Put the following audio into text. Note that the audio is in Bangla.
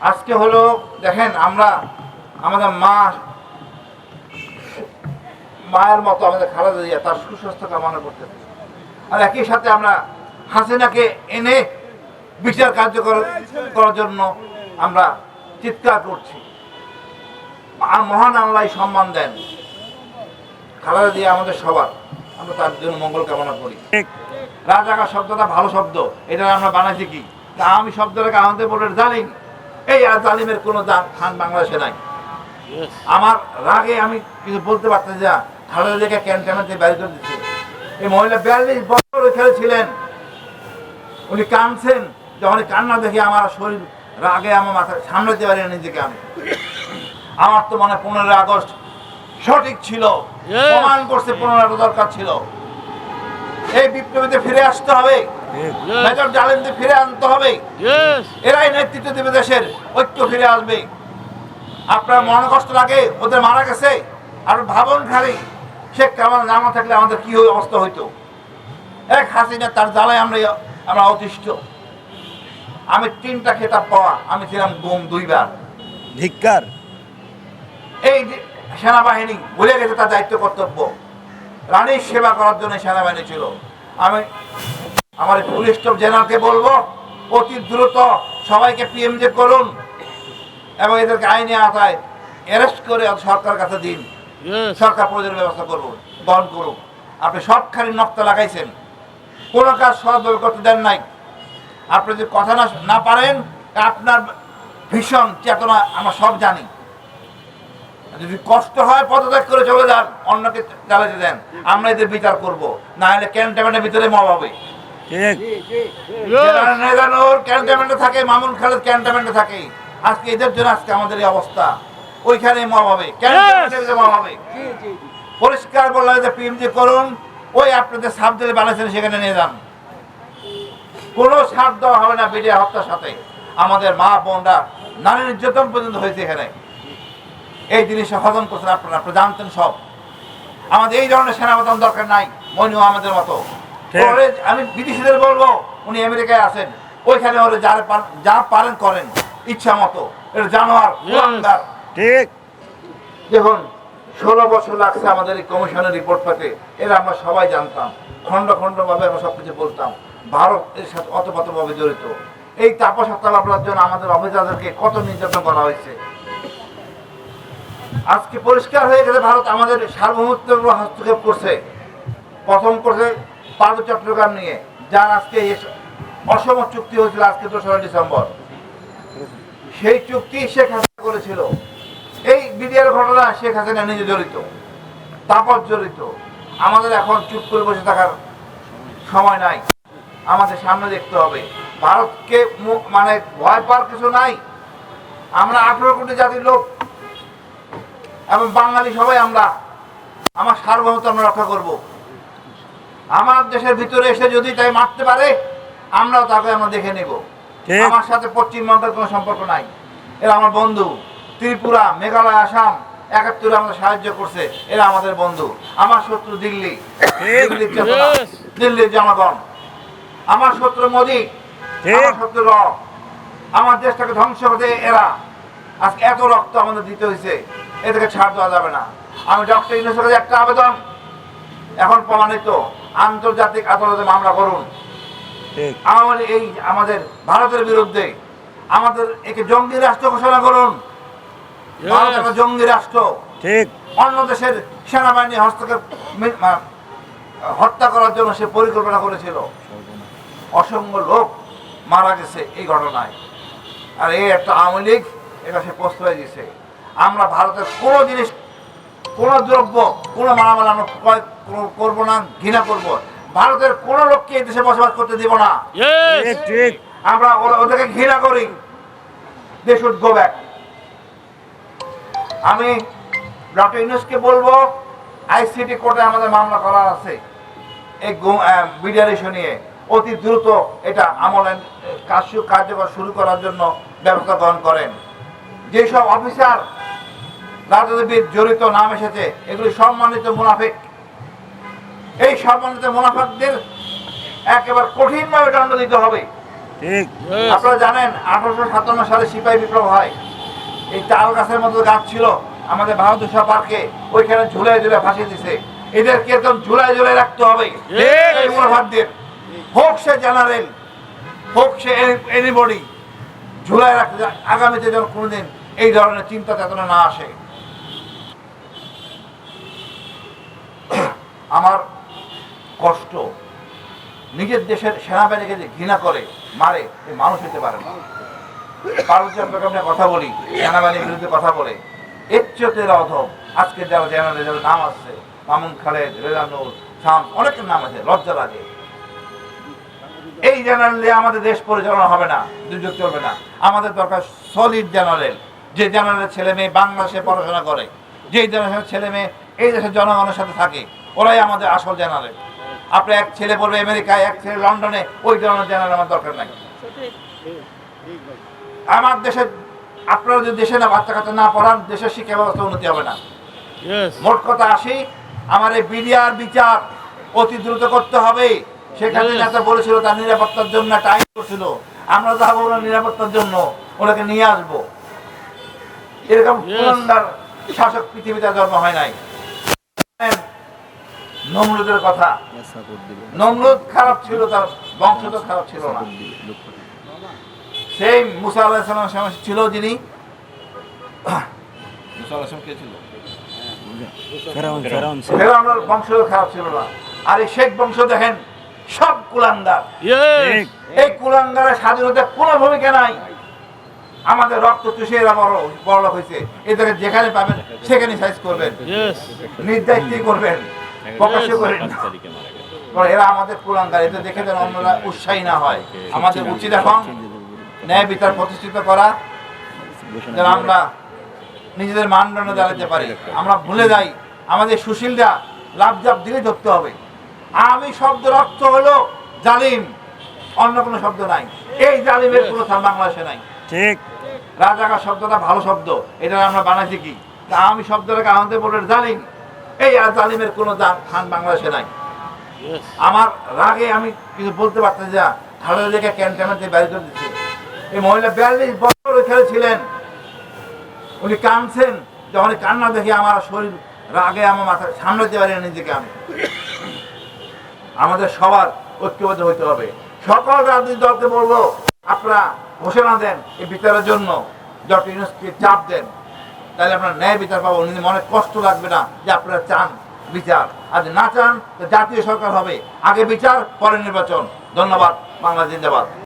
আজকে হলো, দেখেন আমরা, আমাদের মা, মায়ের মতো আমাদের খালেদা জিয়া, তার সুস্বাস্থ্য কামনা করতে আর একই সাথে আমরা হাসিনাকে এনে বিচার কার্যকর করার জন্য আমরা চিৎকার করছি। আর মহান আল্লাহ সম্মান দেন। খালেদা জিয়া আমাদের সবার। আমরা তার জন্য মঙ্গল কামনা করি। ঠিক রাজাকা শব্দটা ভালো শব্দ। এটা আমরা বানাইছি কি? তা আমি শব্দটাকে আমাদের বলে জালিম এই আর জালিমের কোনো খান বাংলাদেশে নাই। আমার রাগে আমি কিছু বলতে পারতেন যা খালেদা জিয়াকে ক্যান্টনমেন্টে বাইরে করে দিচ্ছে। এই মহিলা বিয়াল্লিশ বছর ওইখানে ছিলেন। উনি কাঁদছেন যখন কান্না দেখে আমার শরীর রাগে আমার মাথা সামলাতে পারি না নিজেকে আমি। আমার তো মনে হয় পনেরোই আগস্ট সঠিক ছিল. প্রমাণ করছে পনেরো দরকার ছিল। এই বিপ্লবীতে ফিরে আসতে হবে। মেজর জালেমদের ফিরে আনতে হবে। এরাই নেতৃত্ব দেবে দেশের। ঐক্য ফিরে আসবে। আপনার মনে কষ্ট লাগে ওদের মারা গেছে আর ভাবন খালি শেখ কামাল জামা থাকলে আমাদের কি হই- অবস্থা হইতো? এক হাসিনা তার জ্বালায় আমরা আমরা অতিষ্ঠ। আমি তিনটা খেতাব পাওয়া আমি ছিলাম গুম দুইবার। ধিক্কার? এই যে সেনাবাহিনী ভুলে গেছে তার দায়িত্ব কর্তব্য। রানীর সেবা করার জন্য সেনাবাহিনী ছিল। আমি আমার পুলিশ স্টাফ জেনারেলকে বলব অতি দ্রুত সবাইকে পিএমজে করুন এবং এদেরকে আইনে আওতায় অ্যারেস্ট করে সরকার কাছে দিন। সরকার প্রয়োজনীয় ব্যবস্থা করব বহন করুক। আপনি সবখানি নক্তা লাগাইছেন। কোনো কাজ সহজভাবে করতে দেন নাই। আপনি যদি কথা না না পারেন আপনার ভীষণ চেতনা আমরা সব জানি। যদি কষ্ট হয় পদত্যাগ করে চলে যান অন্যকে চালাতে দেন। আমরা এদের বিচার করব। না হলে ক্যান্টনমেন্টের ভিতরে মব হবে। ক্যান্টনমেন্টে থাকে মামুন খালেদ ক্যান্টনমেন্টে থাকে আজকে এদের জন্য আজকে আমাদের এই অবস্থা। ওইখানে মব হবে মব হবে। পরিষ্কার বললাম যে পিএমজি করুন ওই আপনাদের সাপ দিলে বানাইছেন সেখানে নিয়ে যান। কোনো ছাড় দেওয়া হবে না বিডিয়া হত্যার সাথে। আমাদের মা বোনরা নারী নির্যাতন পর্যন্ত হয়েছে এখানে। এই জিনিস হজম করছেন আপনারা আপনারা জানতেন সব। আমাদের এই ধরনের সেনাপতন দরকার নাই মনিও আমাদের মতো। আমি বিদেশিদের বলব উনি আমেরিকায় আছেন। ওইখানে ওরে যারা পার- যা পারেন করেন ইচ্ছা মতো। এটা জানোয়ার ঠিক। দেখুন ষোলো বছর লাগছে আমাদের এই কমিশনের রিপোর্ট পেতে। এরা আমরা সবাই জানতাম। খণ্ড ভাবে আমরা সবকিছু বলতাম। ভারত এর সাথে অতপ্রতভাবে জড়িত। এই তাপস হত্যার জন্য আমাদের অফিসারদেরকে কত নির্যাতন করা হয়েছে। আজকে পরিষ্কার হয়ে গেছে ভারত আমাদের সার্বভৌমত্বের উপর হস্তক্ষেপ করছে। প্রথম করছে পার্বত্য চট্টগ্রাম নিয়ে, যার আজকে অসম চুক্তি হয়েছিল আজকে দোসরা ডিসেম্বর। সেই চুক্তি শেখ হাসিনা করেছিল। এই বিডিআর ঘটনা শেখ হাসিনা নিজে জড়িত, তাপস জড়িত। আমাদের এখন চুপ করে বসে থাকার সময় নাই। আমাদের সামনে দেখতে হবে। ভারতকে মানে ভয় পাওয়ার কিছু নাই। আমরা আঠেরো কোটি জাতির লোক এবং বাঙালি সবাই আমরা। আমার সার্বভৌমত্ব আমরা রক্ষা করব। আমার দেশের ভিতরে এসে যদি তাই মারতে পারে আমরাও তাকে আমরা দেখে নেব। আমার সাথে পশ্চিমবঙ্গের কোনো সম্পর্ক নাই। এরা আমার বন্ধু। ত্রিপুরা মেঘালয় আসাম একাত্তরে আমাদের সাহায্য করছে। এরা আমাদের বন্ধু। আমার শত্রু দিল্লি। দিল্লির দিল্লির জনগণ। আমার শত্রু মোদী। আমার শত্রু র। আমার দেশটাকে ধ্বংস করতে এরা। আজকে এত রক্ত আমাদের দিতে হয়েছে। এদেরকে ছাড় দেওয়া যাবে না। আমি ডক্টর ইউনুসের কাছে একটা আবেদন। এখন প্রমাণিত। আন্তর্জাতিক আদালতে মামলা করুন। ঠিক। আমাদের এই আমাদের ভারতের বিরুদ্ধে আমাদের একে জঙ্গি রাষ্ট্র ঘোষণা করুন। জঙ্গি রাষ্ট্র। ঠিক। অন্য দেশের সেনাবাহিনী হস্তক্ষেপ হত্যা করার জন্য সে পরিকল্পনা করেছিল। অসংখ্য লোক মারা গেছে এই ঘটনায়। আর এই একটা আওয়ামী লীগ এটা সে প্রশ্রয় দিয়েছে। আমরা ভারতের কোনো জিনিস কোনো দ্রব্য কোনো মালামাল আমরা করব না ঘৃণা করব। ভারতের কোনো লোককে এই দেশে বসবাস করতে দিব না। Yes. ঠিক ঠিক। আমরা ওদেরকে ঘৃণা করি। দে শুড গো ব্যাক আমি ডক্টর ইউনুসকে বলব আইসিটি কোর্টে আমাদের মামলা করার আছে। এই বিডিআর ইস্যু নিয়ে। অতি দ্রুত এটা আমলের কাজ কার্যকর শুরু করার জন্য ব্যবস্থা গ্রহণ করেন। যেসব অফিসার রাজনীতিবিদ জড়িত নাম এসেছে এগুলি সম্মানিত মুনাফিক। এই সম্মানিত মুনাফিকদের একেবারে কঠিনভাবে দণ্ড দিতে হবে। ঠিক। আপনারা জানেন আঠারোশো সাতান্ন সালে সিপাহী বিপ্লব হয়। এই তাল গাছের মতো গাছ ছিল আমাদের বাহাদুর শাহ পার্কে ওইখানে ঝুলাই ঝুলে ফাঁসিয়ে দিছে। এদেরকে একদম ঝুলাই ঝুলাই রাখতে হবে। এই মনোভাবদের হোক সে জেনারেল হোক সে এনিবডি ঝুলাই রাখতে আগামীতে যেন কোনোদিন এই ধরনের চিন্তা চেতনা না আসে। আমার কষ্ট। নিজের দেশের সেনাবাহিনীকে যে ঘৃণা করে, মারে এই মানুষ হতে পারে না। কথা বলি, সেনাবাহিনীর বিরুদ্ধে কথা বলে। এর চেয়ে অধম, আজকে যারা জেনারেল যাদের নাম আসছে, মামুন খালেদ রেজানুল শাম, অনেকের নাম আছে, লজ্জা লাগে। এই জেনারেল জেনারেলে আমাদের দেশ পরিচালনা হবে না, দুর্যোগ চলবে না। আমাদের দরকার সলিড জেনারেল, যে জেনারেলের ছেলে মেয়ে বাংলাদেশে পড়াশোনা করে যে জেনারেলের ছেলে মেয়ে এই দেশের জনগণের সাথে থাকে, ওরাই আমাদের আসল জেনারেল। আপনি এক ছেলে পড়বে আমেরিকায় এক ছেলে লন্ডনে ওই ধরনের জেনারেল আমার দরকার নাই। আমার দেশে আপনারা যদি দেশে না বাচ্চা কাচ্চা না পড়ান দেশের শিক্ষা ব্যবস্থা উন্নতি হবে না। মোট কথা আসি আমার এই বিডিআর বিচার অতি দ্রুত করতে হবে। সেখানে নেতা বলেছিল তার নিরাপত্তার জন্য টাইম করছিল। আমরা যাব ওনার নিরাপত্তার জন্য ওনাকে নিয়ে আসব। এরকম শাসক পৃথিবীতে জন্ম হয় নাই। নমরুদের কথা। নমরুদ খারাপ ছিল তার বংশধর খারাপ ছিল না। সেই মুসা আলাহিসাল্লামের সময় ছিল যিনি। মুসা আলাহিসাম কে ছিল? ফেরাউন ফেরাউন ফেরাউনের বংশ খারাপ ছিল না। আর এই শেখ বংশ দেখেন সব কুলাঙ্গার। ঠিক এই কুলাঙ্গারের স্বাধীনতার কোনো ভূমিকা নাই। আমাদের রক্ত চুষে এরা বড় বড় হয়েছে। এদেরকে যেখানে পাবেন সেখানে সাইজ করবেন। নির্দায়িত্বই করবেন। প্রকাশ্য করেন এরা আমাদের কুলাঙ্গার এদের দেখে যেন অন্যরা উৎসাহী না হয়। আমাদের উচিত এখন ন্যায় বিচার প্রতিষ্ঠিত করা যেন আমরা নিজেদের মানদণ্ড দাঁড়াতে পারি। আমরা ভুলে যাই আমাদের সুশীলরা লাভ জাপ দিলে ধরতে হবে। আমি শব্দের অর্থ হলো জালিম অন্য কোনো শব্দ নাই। এই জালিমের কোনো স্থান বাংলাদেশে নাই। ঠিক। রাজাকার শব্দটা ভালো শব্দ এটা আমরা বানাইছি কি? তা আমি শব্দটাকে আমাদের বলে জালিম এই আর জালিমের কোনো দাম- স্থান বাংলাদেশে নাই। আমার রাগে আমি কিছু বলতে পারতেছি না। খালেদা দেখে ক্যান্টনমেন্টে বের করে দিচ্ছে। এই মহিলা বিয়াল্লিশ বছর ওইখানে ছিলেন। উনি কাঁদছেন যখন কান্না দেখে আমার শরীর রাগে আমার মাথা সামলাতে পারি না নিজেকে আমি। আমাদের সবার ঐক্যবদ্ধ হইতে হবে। সকল রাজনৈতিক দলকে বলব আপনারা ঘোষণা দেন এই বিচারের জন্য। ডক্টর ইউনুসকে চাপ দেন। তাহলে আপনার ন্যায় বিচার পাবো। নিজে মনে কষ্ট লাগবে না যে আপনারা চান বিচার। আর না চান জাতীয় সরকার হবে। আগে বিচার, পরে নির্বাচন। ধন্যবাদ। বাংলা জিন্দাবাদ।